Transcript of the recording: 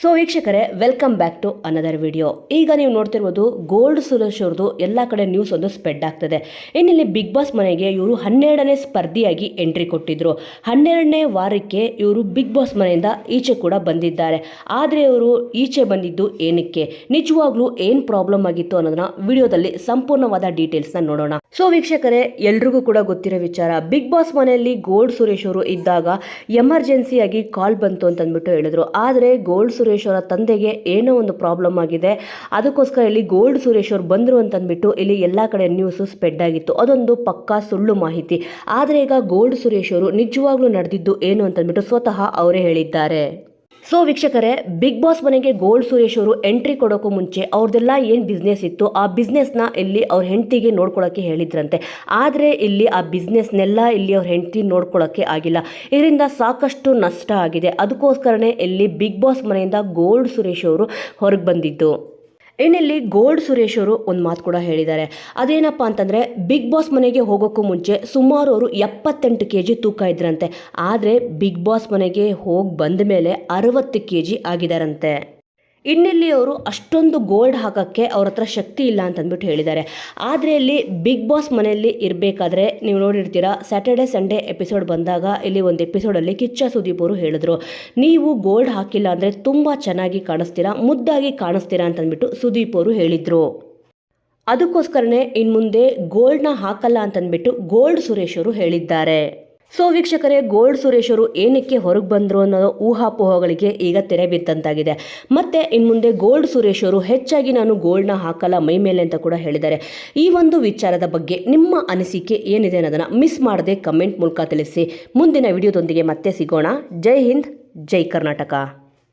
So ವೀಕ್ಷಕರೇ welcome back to another video ಈಗ ನೀವು ನೋಡ್ತಿರ್ಬೋದು ಗೋಲ್ಡ್ ಸುರೇಶ್ ಅವ್ರದ್ದು ಎಲ್ಲ ಕಡೆ ನ್ಯೂಸ್ ಒಂದು ಸ್ಪ್ರೆಡ್ ಆಗ್ತದೆ. ಇನ್ನಿಲ್ಲಿ ಬಿಗ್ ಬಾಸ್ ಮನೆಗೆ ಇವರು ಹನ್ನೆರಡನೇ ಸ್ಪರ್ಧಿಯಾಗಿ ಎಂಟ್ರಿ ಕೊಟ್ಟಿದ್ರು. ಹನ್ನೆರಡನೇ ವಾರಕ್ಕೆ ಇವರು ಬಿಗ್ ಬಾಸ್ ಮನೆಯಿಂದ ಈಚೆ ಕೂಡ ಬಂದಿದ್ದಾರೆ. ಆದರೆ ಇವರು ಈಚೆ ಬಂದಿದ್ದು ಏನಕ್ಕೆ? ನಿಜವಾಗ್ಲೂ ಏನು ಪ್ರಾಬ್ಲಮ್ ಆಗಿತ್ತು ಅನ್ನೋದನ್ನ ವಿಡಿಯೋದಲ್ಲಿ ಸಂಪೂರ್ಣವಾದ ಡೀಟೇಲ್ಸ್ನ ನೋಡೋಣ. ಸೊ ವೀಕ್ಷಕರೇ, ಎಲ್ರಿಗೂ ಕೂಡ ಗೊತ್ತಿರೋ ವಿಚಾರ. ಬಿಗ್ ಬಾಸ್ ಮನೆಯಲ್ಲಿ ಗೋಲ್ಡ್ ಸುರೇಶ್ ಅವರು ಇದ್ದಾಗ ಎಮರ್ಜೆನ್ಸಿಯಾಗಿ ಕಾಲ್ ಬಂತು ಅಂತಂದ್ಬಿಟ್ಟು ಹೇಳಿದ್ರು. ಆದರೆ ಗೋಲ್ಡ್ ಅವರ ತಂದೆಗೆ ಏನೋ ಒಂದು ಪ್ರಾಬ್ಲಮ್ ಆಗಿದೆ. ಅದಕ್ಕೋಸ್ಕರ ಇಲ್ಲಿ ಗೋಲ್ಡ್ ಸುರೇಶ್ ಅವರು ಬಂದರು ಅಂತಂದ್ಬಿಟ್ಟು ಇಲ್ಲಿ ಎಲ್ಲ ಕಡೆ ನ್ಯೂಸು ಸ್ಪ್ರೆಡ್ ಆಗಿತ್ತು. ಅದೊಂದು ಪಕ್ಕಾ ಸುಳ್ಳು ಮಾಹಿತಿ. ಆದರೆ ಈಗ ಗೋಲ್ಡ್ ಸುರೇಶ್ ಅವರು ನಿಜವಾಗ್ಲೂ ನಡೆದಿದ್ದು ಏನು ಅಂತಂದ್ಬಿಟ್ಟು ಸ್ವತಃ ಅವರೇ ಹೇಳಿದ್ದಾರೆ. ಸೊ ವೀಕ್ಷಕರೇ ಬಿಗ್ ಬಾಸ್ ಮನೆಗೆ ಗೋಲ್ಡ್ ಸುರೇಶ್ ಅವರು ಎಂಟ್ರಿ ಕೊಡೋಕ್ಕೂ ಮುಂಚೆ ಅವ್ರದ್ದೆಲ್ಲ ಏನು ಬಿಸ್ನೆಸ್ ಇತ್ತು, ಆ ಬಿಸ್ನೆಸ್ನ ಇಲ್ಲಿ ಅವ್ರ ಹೆಂಡತಿಗೆ ನೋಡ್ಕೊಳ್ಳೋಕ್ಕೆ ಹೇಳಿದ್ರಂತೆ. ಆದರೆ ಇಲ್ಲಿ ಆ ಬಿಸ್ನೆಸ್ನೆಲ್ಲ ಇಲ್ಲಿ ಅವ್ರ ಹೆಂಡತಿ ನೋಡ್ಕೊಳ್ಳೋಕ್ಕೆ ಆಗಿಲ್ಲ. ಇದರಿಂದ ಸಾಕಷ್ಟು ನಷ್ಟ ಆಗಿದೆ. ಅದಕ್ಕೋಸ್ಕರನೇ ಇಲ್ಲಿ ಬಿಗ್ ಬಾಸ್ ಮನೆಯಿಂದ ಗೋಲ್ಡ್ ಸುರೇಶ್ ಅವರು ಹೊರಗೆ ಬಂದಿದ್ದು. ಇನ್ನಿಲ್ಲಿ ಗೋಲ್ಡ್ ಸುರೇಶ್ ಅವರು ಒಂದು ಮಾತು ಕೂಡ ಹೇಳಿದ್ದಾರೆ. ಅದೇನಪ್ಪ ಅಂತಂದರೆ, ಬಿಗ್ ಬಾಸ್ ಮನೆಗೆ ಹೋಗೋಕ್ಕೂ ಮುಂಚೆ ಸುಮಾರು ಅವರು ಎಪ್ಪತ್ತೆಂಟು ಕೆ ಜಿ ತೂಕ ಇದ್ರಂತೆ. ಆದರೆ ಬಿಗ್ ಬಾಸ್ ಮನೆಗೆ ಹೋಗಿ ಬಂದ ಮೇಲೆ ಅರವತ್ತು ಕೆ ಜಿ ಆಗಿದಾರಂತೆ. ಇನ್ನಿಲ್ಲಿ ಅವರು ಅಷ್ಟೊಂದು ಗೋಲ್ಡ್ ಹಾಕೋಕ್ಕೆ ಅವ್ರ ಹತ್ರ ಶಕ್ತಿ ಇಲ್ಲ ಅಂತಂದ್ಬಿಟ್ಟು ಹೇಳಿದ್ದಾರೆ. ಆದರೆ ಇಲ್ಲಿ ಬಿಗ್ ಬಾಸ್ ಮನೆಯಲ್ಲಿ ಇರಬೇಕಾದ್ರೆ ನೀವು ನೋಡಿರ್ತೀರಾ ಸ್ಯಾಟರ್ಡೆ ಸಂಡೇ ಎಪಿಸೋಡ್ ಬಂದಾಗ ಇಲ್ಲಿ ಒಂದು ಎಪಿಸೋಡಲ್ಲಿ ಕಿಚ್ಚ ಸುದೀಪ್ ಅವರು ಹೇಳಿದ್ರು. ನೀವು ಗೋಲ್ಡ್ ಹಾಕಿಲ್ಲ ಅಂದರೆ ತುಂಬ ಚೆನ್ನಾಗಿ ಕಾಣಿಸ್ತೀರಾ, ಮುದ್ದಾಗಿ ಕಾಣಿಸ್ತೀರಾ ಅಂತಂದ್ಬಿಟ್ಟು ಸುದೀಪ್ ಅವರು ಹೇಳಿದರು. ಅದಕ್ಕೋಸ್ಕರನೇ ಇನ್ಮುಂದೆ ಗೋಲ್ಡ್ನ ಹಾಕಲ್ಲ ಅಂತಂದ್ಬಿಟ್ಟು ಗೋಲ್ಡ್ ಸುರೇಶ್ ಅವರು ಹೇಳಿದ್ದಾರೆ. ಸೊ ವೀಕ್ಷಕರೇ, ಗೋಲ್ಡ್ ಸುರೇಶರು ಏನಕ್ಕೆ ಹೊರಗೆ ಬಂದರು ಅನ್ನೋ ಊಹಾಪೋಹಗಳಿಗೆ ಈಗ ತೆರೆ ಬಿದ್ದಂತಾಗಿದೆ. ಮತ್ತೆ ಇನ್ನು ಮುಂದೆ ಗೋಲ್ಡ್ ಸುರೇಶರು ಹೆಚ್ಚಾಗಿ ನಾನು ಗೋಲ್ಡ್ನ ಹಾಕಲ್ಲ, ಮೈ ಮೇಲೆ ಅಂತ ಕೂಡ ಹೇಳಿದ್ದಾರೆ. ಈ ಒಂದು ವಿಚಾರದ ಬಗ್ಗೆ ನಿಮ್ಮ ಅನಿಸಿಕೆ ಏನಿದೆ ಅನ್ನೋದನ್ನು ಮಿಸ್ ಮಾಡದೆ ಕಮೆಂಟ್ ಮೂಲಕ ತಿಳಿಸಿ. ಮುಂದಿನ ವಿಡಿಯೋದೊಂದಿಗೆ ಮತ್ತೆ ಸಿಗೋಣ. ಜೈ ಹಿಂದ್, ಜೈ ಕರ್ನಾಟಕ.